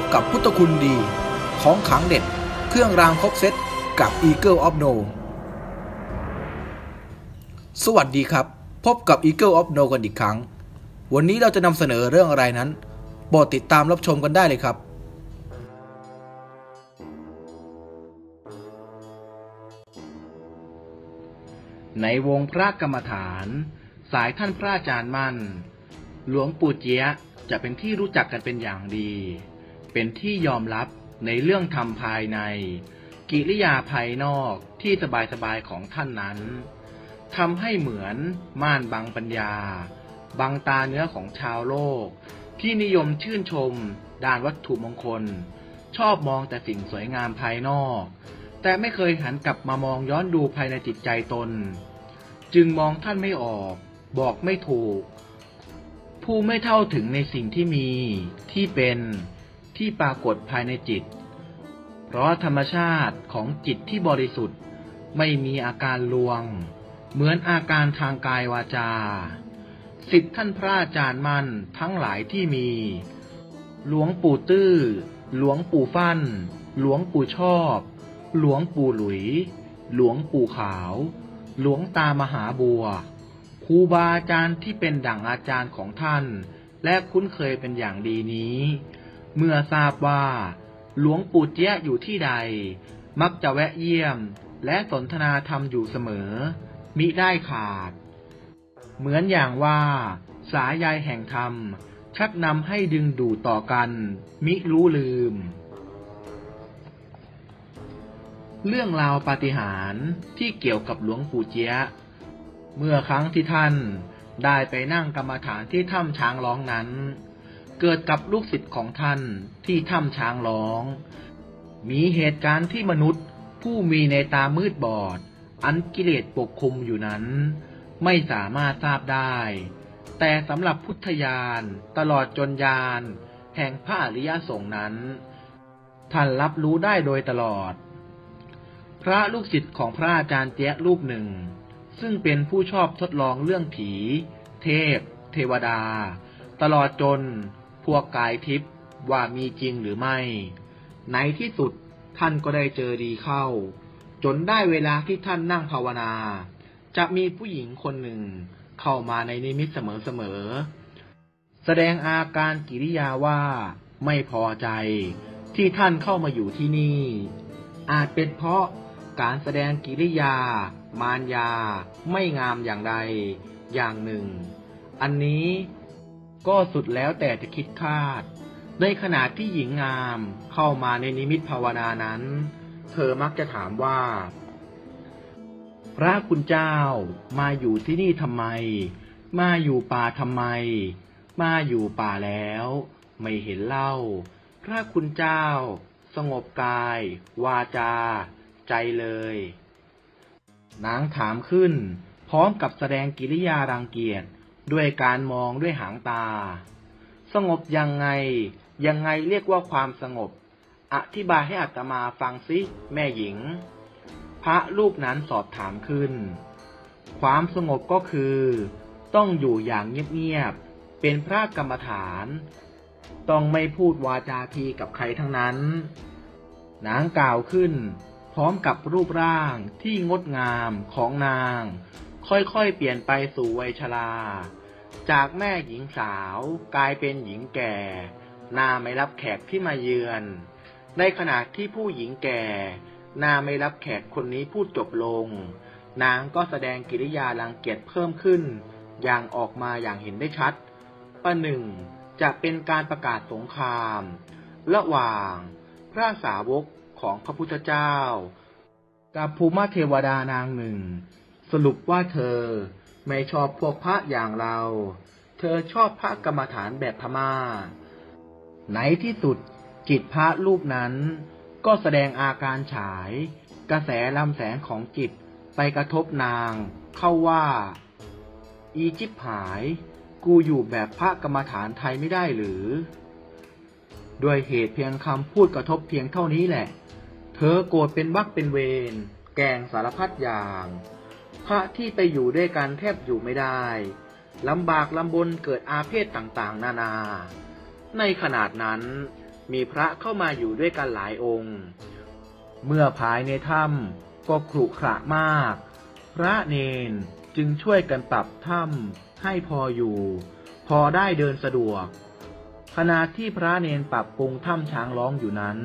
บกับพุทธคุณดี ของขังเด็ด เครื่องรางครบเซตกับ Eagle of No สวัสดีครับ พบกับ Eagle of No กันอีกครั้ง วันนี้เราจะนำเสนอเรื่องอะไรนั้นโปรดติดตามรับชมกันได้เลยครับในวงพระกรรมฐาน สายท่านพระอาจารย์มั่น หลวงปู่เจียะจะเป็นที่รู้จักกันเป็นอย่างดี เป็นที่ยอมรับในเรื่องธรรมภายใน กิริยาภายนอกที่สบายๆของท่านนั้นทำให้เหมือนม่านบังปัญญา บังตาเนื้อของชาวโลก ที่นิยมชื่นชม ด้านวัตถุมงคล ชอบมองแต่สิ่งสวยงามภายนอก แต่ไม่เคยหันกลับมามองย้อนดูภายในจิตใจตน จึงมองท่านไม่ออก บอกไม่ถูก ผู้ไม่เท่าถึงในสิ่งที่มีที่เป็น ที่ปรากฏภายในจิต เพราะธรรมชาติของจิตที่บริสุทธิ์ไม่มีอาการลวง เหมือนอาการทางกายวาจา สิทธิท่านพระอาจารย์มั่นทั้งหลายที่มี หลวงปู่ตื้อ หลวงปู่ฟัน่น หลวงปู่ชอบ หลวงปู่หลุย หลวงปู่ขาว หลวงตามหาบัว ครูบาอาจารย์ที่เป็นดั่งอาจารย์ของท่าน และคุ้นเคยเป็นอย่างดีนี้ เมื่อทราบว่า หลวงปู่เจี๊ยอยู่ที่ใด มักจะแวะเยี่ยมและสนทนาธรรมอยู่เสมอ มิได้ขาด เหมือนอย่างว่า สายใยแห่งธรรม ชักนำให้ดึงดูดต่อกัน มิรู้ลืม เรื่องราวปาฏิหาริย์ที่เกี่ยวกับหลวงปู่เจี๊ยเมื่อครั้งที่ท่านได้ไปนั่งกรรมฐานที่ถ้ำช้างร้องนั้น เกิดกับลูกศิษย์ของท่านที่ถ้ำช้างร้อง มีเหตุการณ์ที่มนุษย์ผู้มีในตามืดบอด อันกิเลสปกคลุมอยู่นั้น ไม่สามารถทราบได้ แต่สำหรับพุทธญาณตลอดจนญาณแห่งพระอริยสงฆ์นั้น ท่านรับรู้ได้โดยตลอด พระลูกศิษย์ของพระอาจารย์เจ๊ยรูปหนึ่ง ซึ่งเป็นผู้ชอบทดลองเรื่องผี เทพ เทวดา ตลอดจน พวกกายทิพย์ว่ามีจริงหรือไม่ ในที่สุดท่านก็ได้เจอดีเข้า จนได้เวลาที่ท่านนั่งภาวนา จะมีผู้หญิงคนหนึ่ง เข้ามาในนิมิตเสมอๆ แสดงอาการกิริยาว่าไม่พอใจที่ท่านเข้ามาอยู่ที่นี่ อาจเป็นเพราะการแสดงกิริยา มารยา ไม่งามอย่างใดอย่างหนึ่ง อันนี้ ก็สุดแล้วแต่จะคิดคาด ในขณะที่หญิงงามเข้ามาในนิมิตภาวนานั้น เธอมักจะถามว่า พระคุณเจ้ามาอยู่ที่นี่ทำไม มาอยู่ป่าทำไม มาอยู่ป่าแล้ว ไม่เห็นเล่า พระคุณเจ้า สงบกาย วาจา ใจเลย นางถามขึ้น พร้อมกับแสดงกิริยารังเกียจ ด้วยการมองด้วยหางตา สงบยังไง ยังไงเรียกว่าความสงบ อธิบายให้อัตมาฟังสิแม่หญิง พระรูปนั้นสอบถามขึ้น ความสงบก็คือ ต้องอยู่อย่างเงียบๆเป็นพระกรรมฐาน ต้องไม่พูดวาจาทีกับใครทั้งนั้นนางกล่าวขึ้น พร้อมกับรูปร่างที่งดงามของนาง ค่อยๆ เปลี่ยนไปสู่วัยชรา จากแม่หญิงสาวกลายเป็นหญิงแก่หน้าไม่รับแขกที่มาเยือน ในขณะที่ผู้หญิงแก่หน้าไม่รับแขกคนนี้พูดจบลง นางก็แสดงกิริยารังเกียจเพิ่มขึ้น อย่างออกมาอย่างเห็นได้ชัด ประหนึ่งจะเป็นการประกาศสงคราม ระหว่างพระสาวกของพระพุทธเจ้า กับภูมิเทวดานางหนึ่ง สรุปว่าเธอ ไม่ชอบพวกพระอย่างเรา เธอชอบพระกรรมฐานแบบพมา่าในที่สุดจิตพระรูปนั้น ก็แสดงอาการฉาย กระแสลำแสงของจิตไปกระทบนาง เข้าว่า อีจิบหาย กูอยู่แบบพระกรรมฐานไทยไม่ได้หรือ ด้วยเหตุเพียงคำพูดกระทบเพียงเท่านี้แหละ เธอโกรธเป็นวักเป็นเวรแกงสารพัดอย่าง พระที่ไปอยู่ด้วยกันแทบอยู่ไม่ได้ลำบากลำบนเกิดอาเพศต่างๆ นานา ในขนาดนั้นมีพระเข้ามาอยู่ด้วยกันหลายองค์ เมื่อภายในถ้ำก็ขรุขระมาก พระเนนจึงช่วยกันปรับถ้ำให้พออยู่ พอได้เดินสะดวก ขณะที่พระเนนปรับปรุงถ้ำช้างร้องอยู่นั้น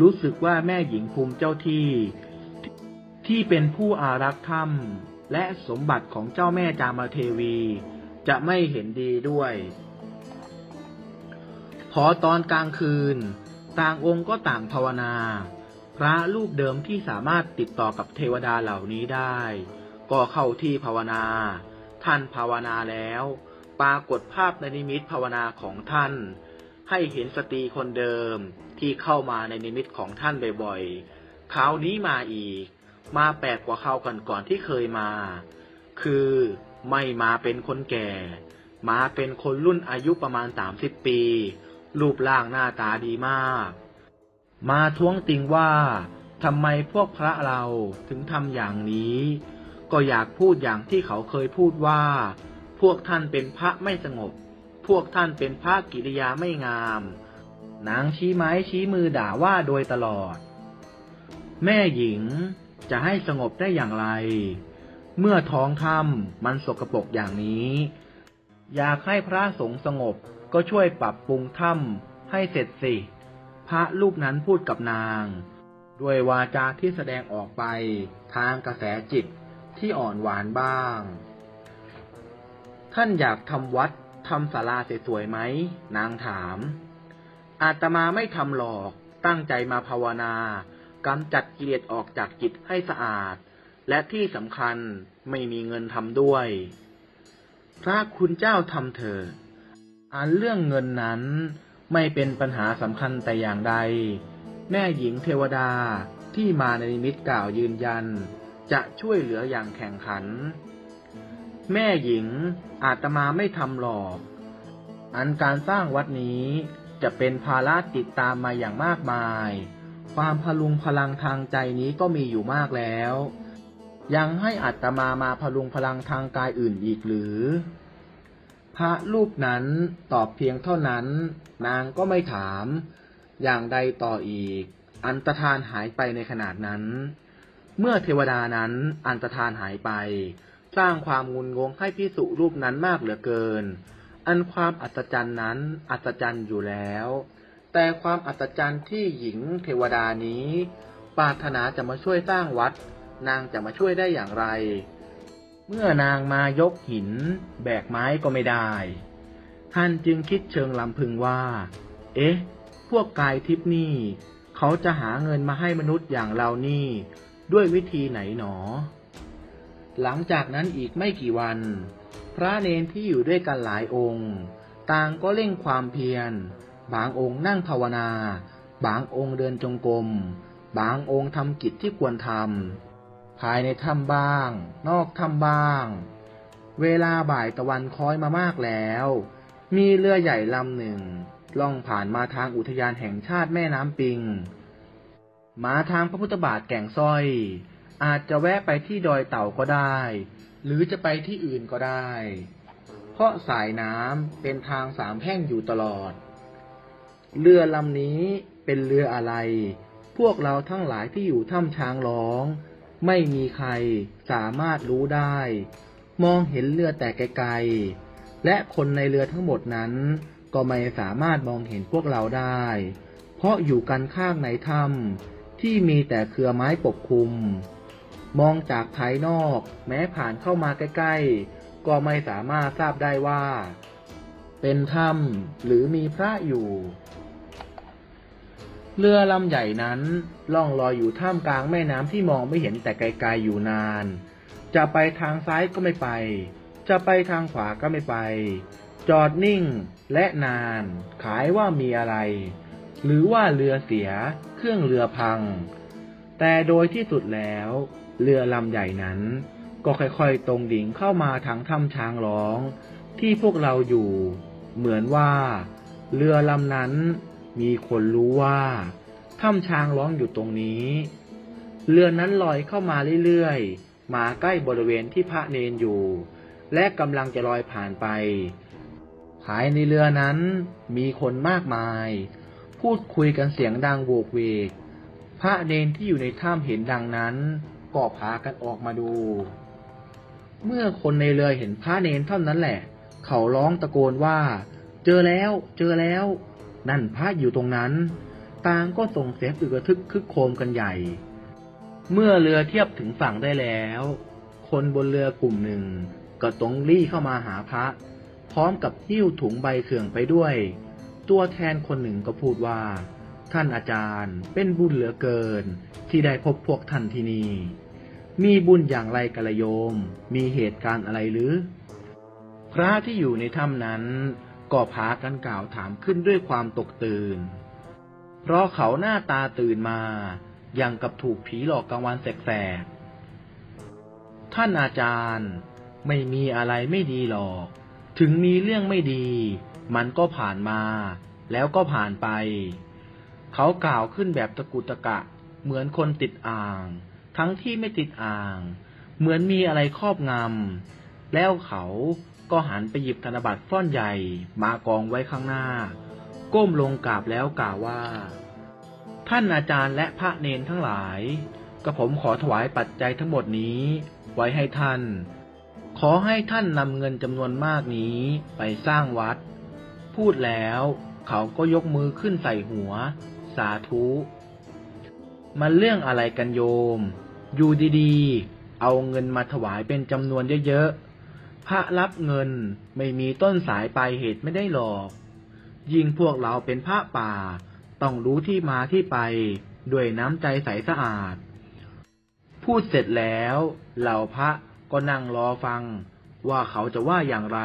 รู้สึกว่าแม่หญิงภูมิเจ้าที่ ที่เป็นผู้อารักษ์ถ้ำและสมบัติของเจ้าแม่จามเทวี จะไม่เห็นดีด้วย พอตอนกลางคืน ต่างองค์ก็ต่างภาวนา พระรูปเดิมที่สามารถติดต่อกับเทวดาเหล่านี้ได้ ก็เข้าที่ภาวนา ท่านภาวนาแล้ว ปรากฏภาพในนิมิตภาวนาของท่าน ให้เห็นสตรีคนเดิมที่เข้ามาในนิมิตของท่านบ่อยๆคราวนี้มาอีก มาแปลกกว่าคราวก่อนๆที่เคยมา คือไม่มาเป็นคนแก่ มาเป็นคนรุ่นอายุประมาณสามสิบปี รูปร่างหน้าตาดีมาก มาท้วงติงว่าทำไมพวกพระเราถึงทำอย่างนี้ ก็อยากพูดอย่างที่เขาเคยพูดว่า พวกท่านเป็นพระไม่สงบ พวกท่านเป็นพระกิริยาไม่งามนางชี้ไม้ชี้มือด่าว่าโดยตลอด แม่หญิง จะให้สงบได้อย่างไร เมื่อท้องถ้ำมันสกปรกอย่างนี้ อยากให้พระสงฆ์สงบก็ช่วยปรับปรุงถ้ำให้เสร็จสิ พระรูปนั้นพูดกับนาง ด้วยวาจาที่แสดงออกไปทางกระแสจิตที่อ่อนหวานบ้าง ท่านอยากทำวัดทำศาลาสวยๆไหม นางถาม อาตมาไม่ทำหรอกตั้งใจมาภาวนา กำจัดกิเลสออกจากจิตให้สะอาด และที่สำคัญไม่มีเงินทำด้วย พระคุณเจ้าทำเถิดอันเรื่องเงินนั้นไม่เป็นปัญหาสำคัญแต่อย่างใด แม่หญิงเทวดาที่มาในนิมิตกล่าวยืนยัน จะช่วยเหลืออย่างแข่งขัน แม่หญิงอาตมาไม่ทำหรอก อันการสร้างวัดนี้จะเป็นภาระติดตามมาอย่างมากมาย ความพลุงพลังทางใจนี้ก็มีอยู่มากแล้ว ยังให้อัตมามาพลุงพลังทางกายอื่นอีกหรือ พระรูปนั้นตอบเพียงเท่านั้น นางก็ไม่ถาม อย่างใดต่ออีก อันตรธานหายไปในขนาดนั้น เมื่อเทวดานั้นอันตรธานหายไป สร้างความงุนงงให้พิสุรูปนั้นมากเหลือเกิน อันความอัศจรรย์นั้นอัศจรรย์อยู่แล้ว แต่ความอัศจรรย์ที่หญิงเทวดานี้ปรารถนาจะมาช่วยสร้างวัด นางจะมาช่วยได้อย่างไร เมื่อนางมายกหิน แบกไม้ก็ไม่ได้ ท่านจึงคิดเชิงลำพึงว่า เอ๊ะ พวกกายทิพนี่ เขาจะหาเงินมาให้มนุษย์อย่างเรานี่ ด้วยวิธีไหนหนอ หลังจากนั้นอีกไม่กี่วัน พระเนนที่อยู่ด้วยกันหลายองค์ ต่างก็เร่งความเพียร บางองค์นั่งภาวนา บางองค์เดินจงกรม บางองค์ทำกิจที่ควรทำ ภายในถ้ำบ้าง นอกถ้ำบ้าง เวลาบ่ายตะวันคล้อยมามากแล้ว มีเรือใหญ่ลำหนึ่ง ล่องผ่านมาทางอุทยานแห่งชาติแม่น้ำปิง มาทางพระพุทธบาทแก่งสร้อย อาจจะแวะไปที่ดอยเต่าก็ได้ หรือจะไปที่อื่นก็ได้ เพราะสายน้ำเป็นทางสามแพ่งอยู่ตลอด เรือลำนี้เป็นเรืออะไร พวกเราทั้งหลายที่อยู่ถ้ำช้างร้อง ไม่มีใครสามารถรู้ได้ มองเห็นเรือแต่ไกลๆ และคนในเรือทั้งหมดนั้น ก็ไม่สามารถมองเห็นพวกเราได้ เพราะอยู่กันข้างในถ้ำที่มีแต่เครือไม้ปกคลุม มองจากภายนอกแม้ผ่านเข้ามาใกล้ๆ ก็ไม่สามารถทราบได้ว่า เป็นถ้ำหรือมีพระอยู่ เรือลำใหญ่นั้นล่องลอยอยู่ท่ามกลางแม่น้ำที่มองไม่เห็นแต่ไกลๆอยู่นาน จะไปทางซ้ายก็ไม่ไป จะไปทางขวาก็ไม่ไป จอดนิ่งและนาน ขายว่ามีอะไร หรือว่าเรือเสีย เครื่องเรือพัง แต่โดยที่สุดแล้ว เรือลำใหญ่นั้น ก็ค่อยๆตรงดิ่งเข้ามาทางถ้ำช้างร้อง ที่พวกเราอยู่ เหมือนว่า เรือลำนั้น มีคนรู้ว่าถ้ำช้างร้องอยู่ตรงนี้ เรือนั้นลอยเข้ามาเรื่อยๆ มาใกล้บริเวณที่พระเนนอยู่ และกำลังจะลอยผ่านไป ภายในเรือนั้นมีคนมากมาย พูดคุยกันเสียงดังโวกเวก พระเนนที่อยู่ในถ้ำเห็นดังนั้น ก็พากันออกมาดู เมื่อคนในเรือเห็นพระเนนเท่านั้นแหละ เขาร้องตะโกนว่า เจอแล้ว เจอแล้ว นั่นพระอยู่ตรงนั้น ต่างก็ส่งเสียงอึกระทึกคึกโครมกันใหญ่ เมื่อเรือเทียบถึงฝั่งได้แล้ว คนบนเรือกลุ่มหนึ่งก็ตรงรี่เข้ามาหาพระ พร้อมกับหิ้วถุงใบเขื่องไปด้วย ตัวแทนคนหนึ่งก็พูดว่า ท่านอาจารย์เป็นบุญเหลือเกิน ที่ได้พบพวกท่านที่นี่ มีบุญอย่างไรกระโยม มีเหตุการณ์อะไรหรือ พระที่อยู่ในถ้ำนั้น ก็พากันกล่าวถามขึ้นด้วยความตกตื่น เพราะเขาหน้าตาตื่นมา อย่างกับถูกผีหลอกกลางวันแสกๆ ท่านอาจารย์ไม่มีอะไรไม่ดีหรอก ถึงมีเรื่องไม่ดี มันก็ผ่านมา แล้วก็ผ่านไป เขากล่าวขึ้นแบบตะกุตะกะ เหมือนคนติดอ่าง ทั้งที่ไม่ติดอ่าง เหมือนมีอะไรครอบงำแล้วเขา ก็หันไปหยิบธนบัตรฟ้อนใหญ่มากองไว้ข้างหน้า ก้มลงกราบแล้วกล่าวว่า ท่านอาจารย์และพระเนนทั้งหลายกระผมขอถวายปัจจัยทั้งหมดนี้ ไว้ให้ท่าน ขอให้ท่านนำเงินจำนวนมากนี้ไปสร้างวัด พูดแล้วเขาก็ยกมือขึ้นใส่หัว สาธุ มันเรื่องอะไรกันโยม อยู่ดีๆ เอาเงินมาถวายเป็นจำนวนเยอะๆ พระรับเงินไม่มีต้นสายปลายเหตุไม่ได้หรอก ยิ่งพวกเราเป็นพระป่า ต้องรู้ที่มาที่ไป ด้วยน้ำใจใสสะอาด พูดเสร็จแล้วเหล่าพระก็นั่งรอฟังว่าเขาจะว่าอย่างไร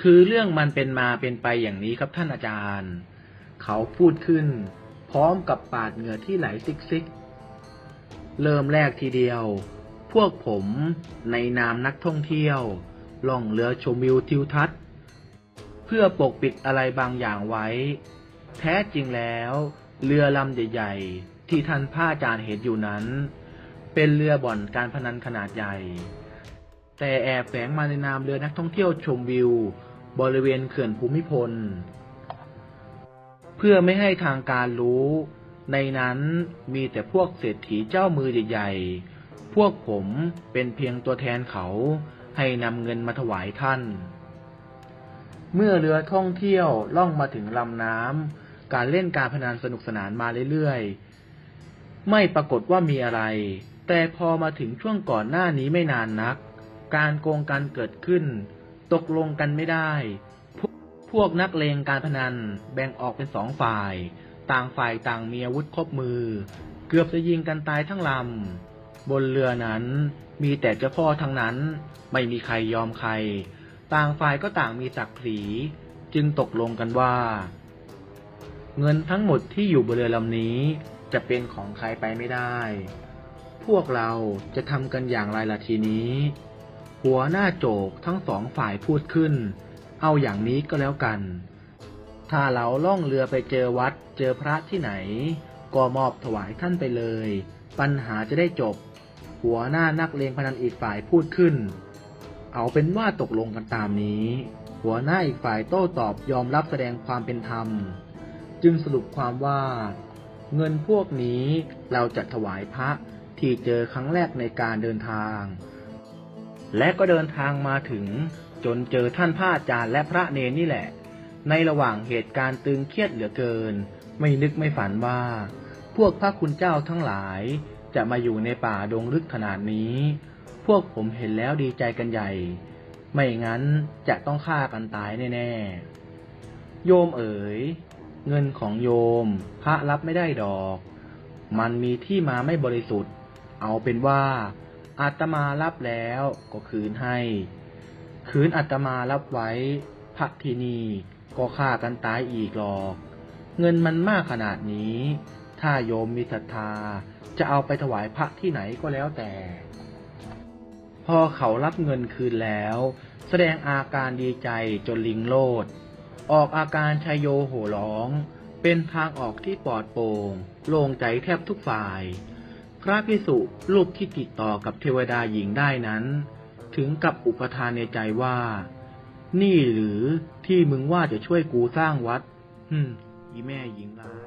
คือเรื่องมันเป็นมาเป็นไปอย่างนี้ครับท่านอาจารย์ เขาพูดขึ้น พร้อมกับปาดเหงื่อที่ไหลซิกซิก เริ่มแรกทีเดียว พวกผมในนามนักท่องเที่ยว ล่องเรือชมวิวทิวทัศน์ เพื่อปกปิดอะไรบางอย่างไว้ แท้จริงแล้ว เรือลำใหญ่ๆ ที่ท่านผ้าจารย์เห็นอยู่นั้น เป็นเรือบ่อนการพนันขนาดใหญ่ แต่แอบแฝงมาในนามเรือนักท่องเที่ยวชมวิว บริเวณเขื่อนภูมิพล เพื่อไม่ให้ทางการรู้ ในนั้นมีแต่พวกเศรษฐีเจ้ามือใหญ่ๆ พวกผมเป็นเพียงตัวแทนเขาให้นำเงินมาถวายท่าน เมื่อเรือท่องเที่ยวล่องมาถึงลำน้ำการเล่นการพนันสนุกสนานมาเรื่อยๆ ไม่ปรากฏว่ามีอะไร แต่พอมาถึงช่วงก่อนหน้านี้ไม่นานนัก การโกงกันเกิดขึ้น ตกลงกันไม่ได้ พวกพวกนักเลงการพนันแบ่งออกเป็นสองฝ่าย ต่างฝ่ายต่างมีอาวุธครบมือ เกือบจะยิงกันตายทั้งลำ บนเรือนั้น มีแต่เจ้าพ่อทั้งนั้น ไม่มีใครยอมใคร ต่างฝ่ายก็ต่างมีศักดิ์ศรีจึงตกลงกันว่า เงินทั้งหมดที่อยู่บนเรือลำนี้ จะเป็นของใครไปไม่ได้ พวกเราจะทำกันอย่างไรล่ะทีนี้ หัวหน้าโจกทั้งสองฝ่ายพูดขึ้น เอาอย่างนี้ก็แล้วกัน ถ้าเราล่องเรือไปเจอวัดเจอพระที่ไหน ก็มอบถวายท่านไปเลย ปัญหาจะได้จบ หัวหน้านักเลงพนันอีกฝ่ายพูดขึ้น เอาเป็นว่าตกลงกันตามนี้ หัวหน้าอีกฝ่ายโต้ตอบยอมรับแสดงความเป็นธรรม จึงสรุปความว่า เงินพวกนี้เราจะถวายพระที่เจอครั้งแรกในการเดินทาง และก็เดินทางมาถึงจนเจอท่านพระอาจารย์และพระเนนนี่แหละ ในระหว่างเหตุการณ์ตึงเครียดเหลือเกิน ไม่นึกไม่ฝันว่า พวกพระคุณเจ้าทั้งหลาย จะมาอยู่ในป่าดงลึกขนาดนี้ พวกผมเห็นแล้วดีใจกันใหญ่ ไม่งั้นจะต้องฆ่ากันตายแน่ๆ โยมเอ๋ย เงินของโยม พระรับไม่ได้ดอก มันมีที่มาไม่บริสุทธิ์ เอาเป็นว่าอาตมารับแล้วก็คืนให้ คืนอาตมารับไว้พระที่นี่ก็ฆ่ากันตายอีกหรอก เงินมันมากขนาดนี้ ถ้าโยมมีศรัทธา จะเอาไปถวายพระที่ไหนก็แล้วแต่ พอเขารับเงินคืนแล้ว แสดงอาการดีใจจนลิงโลด ออกอาการชายโยโห่ร้อง เป็นทางออกที่ปลอดโปร่งโล่งใจแทบทุกฝ่าย พระพิสุรูปที่ติดต่อกับเทวดาหญิงได้นั้น ถึงกับอุปทานในใจว่า นี่หรือที่มึงว่าจะช่วยกูสร้างวัดฮึมอีแม่หญิงร้าย